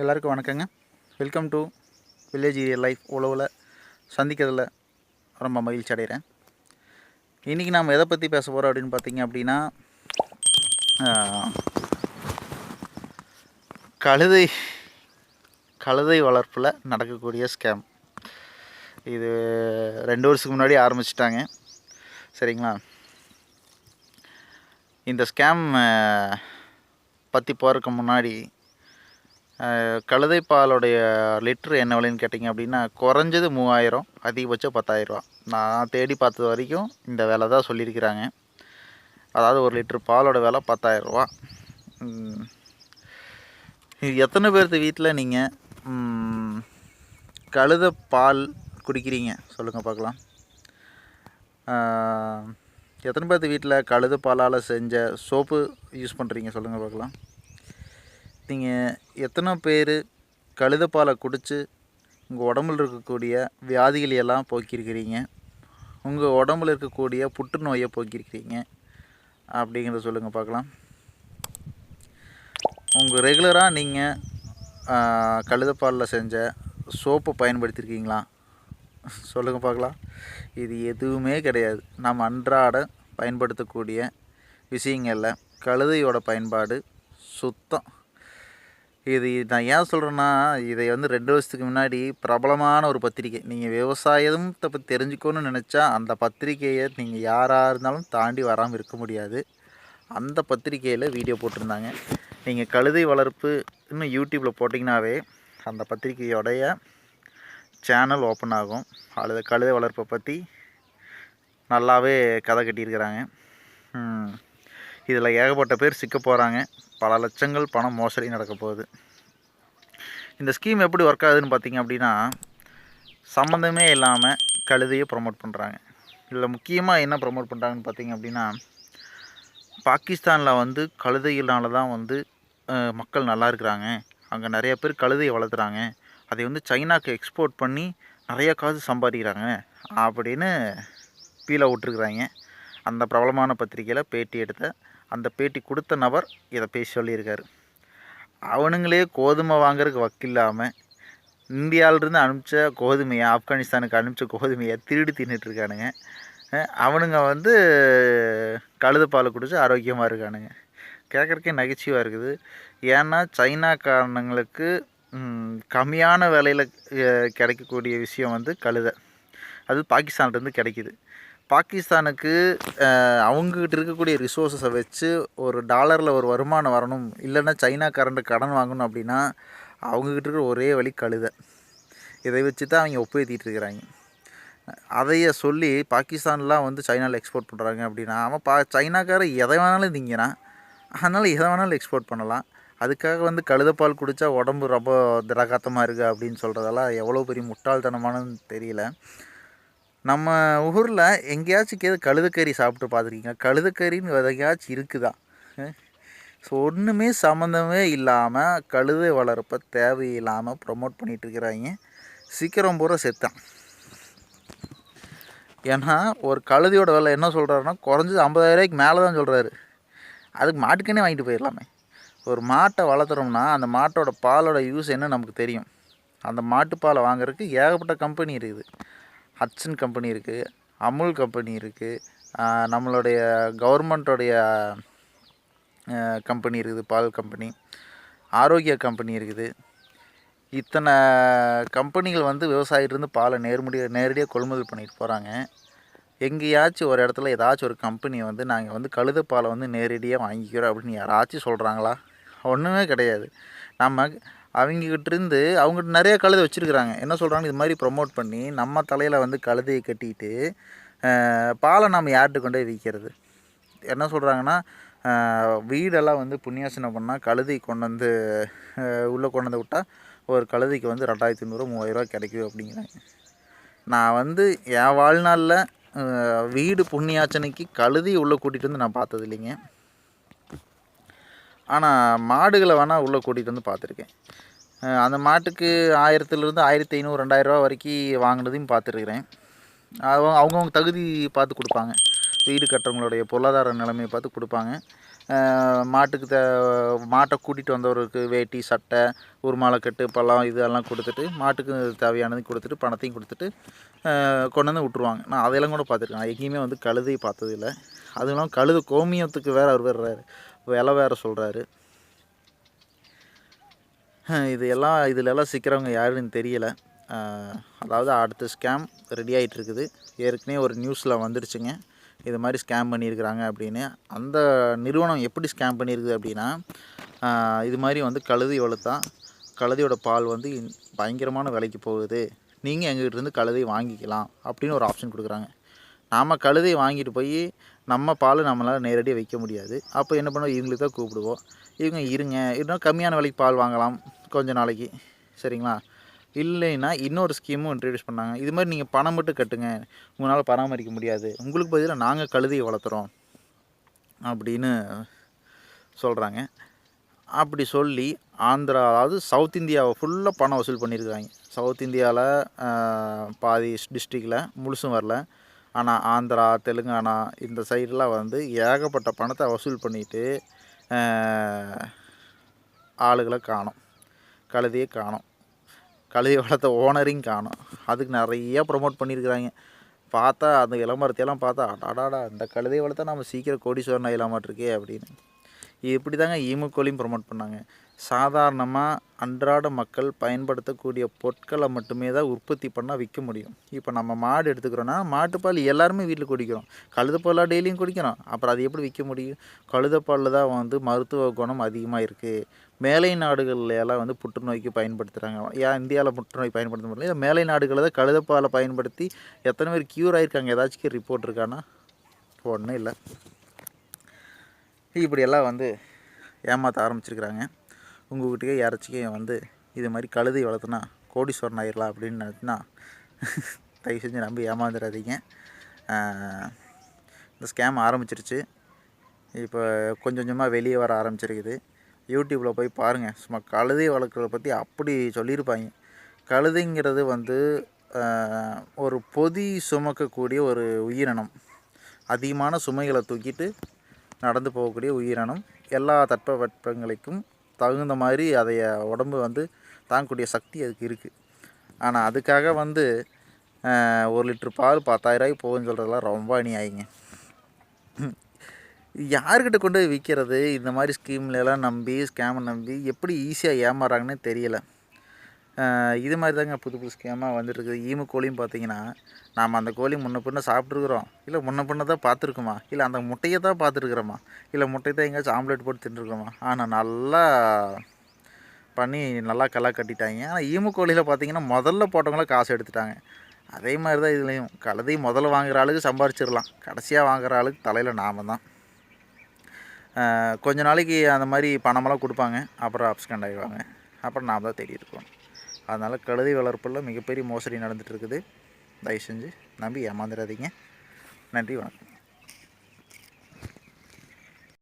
எல்லாருக்கும் வணக்கங்க. Welcome to village area life உழவில் சந்திக்கிறதுல ரொம்ப மகிழ்ச்சி அடைகிறேன். இன்றைக்கி நாம் எதை பற்றி பேச போகிறோம் அப்படின்னு பார்த்தீங்க அப்படின்னா கழுதை கழுதை வளர்ப்பில் நடக்கக்கூடிய ஸ்கேம் இது ரெண்டு வருஷத்துக்கு முன்னாடி ஆரம்பிச்சிட்டாங்க. சரிங்களா? இந்த ஸ்கேம் பற்றி போகிறதுக்கு முன்னாடி அஹ், கழுதை பாலுடைய லிட்ரு என்ன விலைன்னு கேட்டிங்க அப்படின்னா குறைஞ்சது மூவாயிரம் அதிகபட்சம் பத்தாயிரரூவா நான் தேடி பார்த்தது வரைக்கும் இந்த விலை தான் சொல்லியிருக்கிறாங்க. அதாவது ஒரு லிட்ரு பாலோட விலை பத்தாயிரரூவா எத்தனை பேர்த்து வீட்டில் நீங்கள் கழுத பால் குடிக்கிறீங்க? சொல்லுங்கள் பார்க்கலாம். எத்தனை பேர்த்து வீட்டில் கழுத பாலால் செஞ்ச சோப்பு யூஸ் பண்ணுறீங்க சொல்லுங்கள் பார்க்கலாம். நீங்கள் எத்தனை பேர் கழுதப்பாலை குடித்து உங்கள் உடம்புல இருக்கக்கூடிய வியாதிகளை எல்லாம் போக்கியிருக்கிறீங்க. உங்கள் உடம்புல இருக்கக்கூடிய புற்றுநோயை போக்கியிருக்கிறீங்க. அப்படிங்கிறத சொல்லுங்கள் பார்க்கலாம். உங்கள் ரெகுலராக நீங்கள் கழுதைப்பாலில் செஞ்ச சோப்பை பயன்படுத்தியிருக்கீங்களா சொல்லுங்கள் பார்க்கலாம். இது எதுவுமே கிடையாது. நம்ம அன்றாட பயன்படுத்தக்கூடிய விஷயங்களில் கழுதையோட பயன்பாடு சுத்தம். இது நான் ஏன் சொல்கிறேன்னா இதை வந்து ரெண்டு வருஷத்துக்கு முன்னாடி பிரபலமான ஒரு பத்திரிக்கை நீங்கள் விவசாயத்தை பற்றி தெரிஞ்சுக்கணும்னு நினச்சா அந்த பத்திரிக்கையை நீங்கள் யாராக இருந்தாலும் தாண்டி வராமல் இருக்க முடியாது. அந்த பத்திரிக்கையில் வீடியோ போட்டிருந்தாங்க. நீங்கள் கழுதை வளர்ப்பு இன்னும் யூடியூப்பில் போட்டிங்கனாவே அந்த பத்திரிக்கையோடைய சேனல் ஓப்பன் ஆகும். அதில் கழுதை வளர்ப்பை பற்றி நல்லாவே கதை கட்டியிருக்கிறாங்க. இதில் ஏகப்பட்ட பேர் சிக்க போகிறாங்க பல லட்சங்கள் பணம் மோசடி நடக்க போகுது. இந்த ஸ்கீம் எப்படி ஒர்க் ஆகுதுன்னு பார்த்தீங்க அப்படின்னா சம்மந்தமே இல்லாமல் கழுதையை ப்ரொமோட் பண்ணுறாங்க இதில் முக்கியமாக என்ன ப்ரொமோட் பண்ணுறாங்கன்னு பார்த்தீங்க அப்படின்னா பாகிஸ்தானில் வந்து கழுதையினால தான் வந்து மக்கள் நல்லா இருக்கிறாங்க. அங்கே நிறைய பேர் கழுதையை வளர்த்துறாங்க. அதை வந்து சைனாக்கு எக்ஸ்போர்ட் பண்ணி நிறைய காசு சம்பாதிக்கிறாங்க அப்படின்னு பீலை விட்டுருக்குறாங்க. அந்த பிரபலமான பத்திரிக்கையில் பேட்டி எடுத்த அந்த பேட்டி கொடுத்த நபர் இதை பேசி சொல்லியிருக்காரு. அவனுங்களே கோதுமை வாங்குறதுக்கு வக்கில்லாமல் இந்தியாவிலிருந்து அனுப்பிச்ச கோதுமையை ஆப்கானிஸ்தானுக்கு அனுப்பிச்ச கோதுமையை திருடி தின்னுட்டுருக்கானுங்க அவனுங்க வந்து கழுத பால் குடிச்சு ஆரோக்கியமாக இருக்கானுங்க. கேட்குறக்கே நகைச்சுவாக இருக்குது. ஏன்னா சைனாக்காரனுங்களுக்கு கம்மியான விலையில் கிடைக்கக்கூடிய விஷயம் வந்து கழுதை. அது பாகிஸ்தான்லேருந்து கிடைக்கிது. பாகிஸ்தானுக்கு அவங்கக்கிட்ட இருக்கக்கூடிய ரிசோர்ஸஸை வச்சு ஒரு டாலரில் ஒரு வருமானம் வரணும். இல்லைன்னா சைனாக்காரன்ட்டு கடன் வாங்கணும் அப்படின்னா அவங்கக்கிட்ட இருக்கிற ஒரே வழி கழுதை. இதை வச்சு தான் அவங்க ஒப்பேத்திட்டு இருக்கிறாங்க. அதையே சொல்லி பாகிஸ்தான்லாம் வந்து சைனாவில் எக்ஸ்போர்ட் பண்ணுறாங்க அப்படின்னா அவன் பா சைனாக்கார எதை வேணாலும் திங்கிறான் அதனால் எதை வேணாலும் எக்ஸ்போர்ட் பண்ணலாம். அதுக்காக வந்து கழுதப்பால் குடித்தா உடம்பு ரொம்ப திடகாத்தமாக இருக்குது அப்படின்னு சொல்கிறதெல்லாம் எவ்வளோ பெரிய முட்டாள்தனமானு தெரியல. நம்ம ஊரில் எங்கேயாச்சும் கேது கழுதுக்கறி சாப்பிட்டு பார்த்துருக்கீங்க. கழுதுக்கறின்னு எதையாச்சும் இருக்குதா? ஸோ ஒன்றுமே சம்மந்தமே இல்லாமல் கழுதை வளர்ப்பை தேவையில்லாமல் ப்ரொமோட் பண்ணிகிட்ருக்கிறாங்க சீக்கிரம் பூரா செத்தான். ஏன்னா ஒரு கழுதையோட விலை என்ன சொல்கிறாருன்னா குறைஞ்சது ஐம்பதாயிரரூபாய்க்கு மேலே தான் சொல்கிறாரு அதுக்கு மாட்டுக்கனே வாங்கிட்டு போயிடலாமே. ஒரு மாட்டை வளர்த்துறோம்னா அந்த மாட்டோட பாலோட யூஸ் என்ன நமக்கு தெரியும்? அந்த மாட்டுப்பாலை வாங்குறதுக்கு ஏகப்பட்ட கம்பெனி இருக்குது. ஹட்சன் கம்பெனி இருக்குது அமுல் கம்பெனி இருக்குது நம்மளுடைய கவர்மெண்ட்டோடைய கம்பெனி இருக்குது பால் கம்பெனி ஆரோக்கிய கம்பெனி இருக்குது. இத்தனை கம்பெனிகள் வந்து விவசாயிட்டிருந்து பாலை நேர்முடிய நேரடியாக கொள்முதல் பண்ணிட்டு போகிறாங்க எங்கேயாச்சும் ஒரு இடத்துல ஏதாச்சும் ஒரு கம்பெனி வந்து நாங்கள் வந்து கழுத பாலை வந்து நேரடியாக வாங்கிக்கிறோம் அப்படின்னு யாராச்சும் சொல்கிறாங்களா ஒன்றுமே கிடையாது. நம்ம அவங்கக்கிட்டேருந்து அவங்ககிட்ட நிறைய கழுதை வச்சுருக்குறாங்க. என்ன சொல்கிறாங்க இது மாதிரி ப்ரொமோட் பண்ணி நம்ம தலையில் வந்து கழுதையை கட்டிட்டு பாலை நம்ம யார்கிட்ட கொண்டு போய் விற்கிறது? என்ன சொல்கிறாங்கன்னா வீடெல்லாம் வந்து புண்ணியாசனம் பண்ணால் கழுதை கொண்டு வந்து உள்ளே கொண்டு வந்து விட்டால் ஒரு கழுதைக்கு வந்து ரெண்டாயிரத்தி ஐநூறு மூவாயிரரூவா கிடைக்கும் அப்படிங்கிறாங்க. நான் வந்து என் வாழ்நாளில் வீடு புண்ணியாச்சனைக்கு கழுதி உள்ளே கூட்டிகிட்டு வந்து நான் பார்த்தது இல்லைங்க ஆனால் மாடுகளை வேணால் உள்ளே கூட்டிகிட்டு வந்து பார்த்துருக்கேன். அந்த மாட்டுக்கு ஆயிரத்துலேருந்து ஆயிரத்தி ஐநூறு ரெண்டாயிரரூவா வரைக்கும் வாங்கினதையும் பார்த்துருக்குறேன். அவங்க அவங்கவுங்க தகுதி பார்த்து கொடுப்பாங்க. வீடு கட்டுறவங்களுடைய பொருளாதார நிலைமையை பார்த்து கொடுப்பாங்க. மாட்டுக்கு தே மாட்டை கூட்டிகிட்டு வந்தவருக்கு வேட்டி சட்டை ஒரு மாலைக்கட்டு பழம் இதெல்லாம் கொடுத்துட்டு மாட்டுக்கு தேவையானதையும் கொடுத்துட்டு பணத்தையும் கொடுத்துட்டு கொண்டு வந்து விட்ருவாங்க நான் அதையெல்லாம் கூட பார்த்துருக்கேன். நான் எங்கேயுமே வந்து கழுதை பார்த்ததில்ல. அதுவும் இல்லாமல் கழுது கோமியத்துக்கு வேறு அவர் வர்றாரு விலை வேறு சொல்கிறாரு இது எல்லாம் இதிலெல்லாம் சிக்கிறவங்க யாருன்னு தெரியலை. அதாவது அடுத்த ஸ்கேம் ரெடி ஆகிட்டு இருக்குது ஏற்கனவே ஒரு நியூஸில் வந்துடுச்சுங்க இது மாதிரி ஸ்கேம் பண்ணியிருக்கிறாங்க அப்படின்னு. அந்த நிறுவனம் எப்படி ஸ்கேம் பண்ணியிருக்குது அப்படின்னா இது மாதிரி வந்து கழுதை வளர்த்தான் கழுதியோட பால் வந்து இன்- பயங்கரமான விலைக்கு போகுது. நீங்கள் எங்ககிட்ட இருந்து கழுதை வாங்கிக்கலாம் அப்படின்னு ஒரு ஆப்ஷன் கொடுக்குறாங்க. நாம் கழுதையை வாங்கிட்டு போய் நம்ம பால் நம்மளால் நேரடியாக வைக்க முடியாது. அப்போ என்ன பண்ணுவோம்? இவங்களுக்கு தான் கூப்பிடுவோம். இவங்க இருங்க. இன்னும் கம்மியான விலைக்கு பால் வாங்கலாம் கொஞ்ச நாளைக்கு. சரிங்களா? இல்லைன்னா இன்னொரு ஸ்கீமும் இன்ட்ரடியூஸ் பண்ணாங்க. இது மாதிரி நீங்கள் பணம் மட்டும் கட்டுங்க. உங்களால் பராமரிக்க முடியாது. உங்களுக்கு பதிலாக நாங்கள் கழுதையை வளர்த்துறோம். அப்படின்னு சொல்கிறாங்க அப்படி சொல்லி ஆந்திரா அதாவது சவுத் இந்தியாவை ஃபுல்லாக பணம் வசூல் பண்ணியிருக்காங்க. சவுத் இந்தியாவில் பாதி டிஸ்ட்ரிக்டில் முழுசும் வரல. ஆனால் ஆந்திரா தெலுங்கானா இந்த சைடெலாம் வந்து ஏகப்பட்ட பணத்தை வசூல் பண்ணிட்டு ஆளுகளை காணும். கழுதையை காணும். கழுதை வளர்த்த ஓனரையும் காணும். அதுக்கு நிறைய ப்ரொமோட் பண்ணியிருக்கிறாங்க. பார்த்தா அந்த இளமரத்தையெல்லாம் பார்த்தா அடாடாடா இந்த கழுதையை வளர்த்தா நம்ம சீக்கிரம் கோடீஸ்வரன் ஆயிடலாமாட்டிருக்கே அப்படின்னு. இப்படி தாங்க ஈமுக்கோலையும் ப்ரொமோட் பண்ணாங்க. சாதாரணமாக அன்றாட மக்கள் பயன்படுத்தக்கூடிய பொருட்களை மட்டுமே தான் உற்பத்தி பண்ணால் விற்க முடியும். இப்போ நம்ம மாடு எடுத்துக்கிறோன்னா மாட்டுப்பால் எல்லாருமே வீட்டில் குடிக்கிறோம். கழுதப்பாலாக டெய்லியும் குடிக்கிறோம். அப்புறம் அது எப்படி விற்க முடியும்? கழுதப்பாலில் தான் வந்து மருத்துவ குணம் அதிகமாக இருக்குது மேலை நாடுகள்ல எல்லாம் வந்து புற்றுநோய்க்கு பயன்படுத்துகிறாங்க ஏன் இந்தியாவில் புற்றுநோய் பயன்படுத்த முடியல? இல்லை மேலை நாடுகளில் தான் கழுதப்பாலை பயன்படுத்தி எத்தனை பேர் க்யூர் ஆகியிருக்காங்க ஏதாச்சும் ரிப்போர்ட் இருக்கானா ஒன்றும் இல்லை. இப்படியெல்லாம் வந்து ஏமாற்ற ஆரம்பிச்சிருக்கிறாங்க. உங்கள் வீட்டுக்கே யாராச்சும் வந்து இது மாதிரி கழுதை வளர்த்துனா கோடீஸ்வரன் ஆயிடலாம் அப்படின்னு நினச்சினா தயவு செஞ்சு நம்பி ஏமாந்துடாதீங்க இந்த ஸ்கேம் ஆரம்பிச்சிருச்சு. இப்போ கொஞ்சம் கொஞ்சமாக வெளியே வர ஆரம்பிச்சிருக்குது. யூடியூப்பில் போய் பாருங்கள் சும்மா கழுதை வளர்க்குறத பற்றி அப்படி சொல்லியிருப்பாங்க. கழுதைங்கிறது வந்து ஒரு பொதி சுமக்கக்கூடிய ஒரு உயிரினம். அதிகமான சுமைகளை தூக்கிட்டு நடந்து போகக்கூடிய உயிரினம். எல்லா தட்பவெப்பங்களுக்கும் தகுந்த மாதிரி அதைய உடம்பு வந்து தாங்கக்கூடிய சக்தி அதுக்கு இருக்குது ஆனால் அதுக்காக வந்து ஒரு லிட்டர் பால் பத்தாயிரரூபாய்க்கு போகுதுன்னு சொல்கிறதெல்லாம் ரொம்ப அநியாயிங்க. யாருக்கிட்ட கொண்டு போய் விற்கிறது இந்த மாதிரி ஸ்கீம்லலாம் நம்பி ஸ்கேமை நம்பி எப்படி ஈஸியாக ஏமாறாங்கன்னு தெரியலை. இது மாதிரி தாங்க புது புது ஸ்கேமாக வந்துட்டுருக்குது. ஈமு கோழியும் பார்த்தீங்கன்னா நாம் அந்த கோழி முன்ன பின்ன சாப்பிட்ருக்குறோம் இல்லை முன்ன பின்ன தான் பார்த்துருக்குமா? இல்லை அந்த முட்டையை தான் பார்த்துருக்குறோமா? இல்லை முட்டையை தான் எங்கேயாச்சும் ஆம்லேட் போட்டு தின்றுருக்கோமா ஆனால் நல்லா பண்ணி நல்லா களை கட்டிட்டாங்க. ஆனால் ஈமு கோழியில் பார்த்தீங்கன்னா முதல்ல போட்டவங்கள காசு எடுத்துட்டாங்க. அதே மாதிரி தான் இதுலேயும். கழுதை முதல்ல வாங்குற ஆளுக்கு சம்பாரிச்சிடலாம். கடைசியாக வாங்குற ஆளுக்கு தலையில் நாம தான். கொஞ்ச நாளைக்கு அந்த மாதிரி பணமெல்லாம் கொடுப்பாங்க. அப்புறம் அப்ஸ்கண்ட் ஆகிடுவாங்க அப்புறம் நாம் தான் தேடி இருக்கணும். அதனால் கழுதை வளர்ப்பில் மிகப்பெரிய மோசடி நடந்துகிட்டு இருக்குது. தயவு செஞ்சு நம்பி ஏமாந்துடாதீங்க. நன்றி வணக்கம்.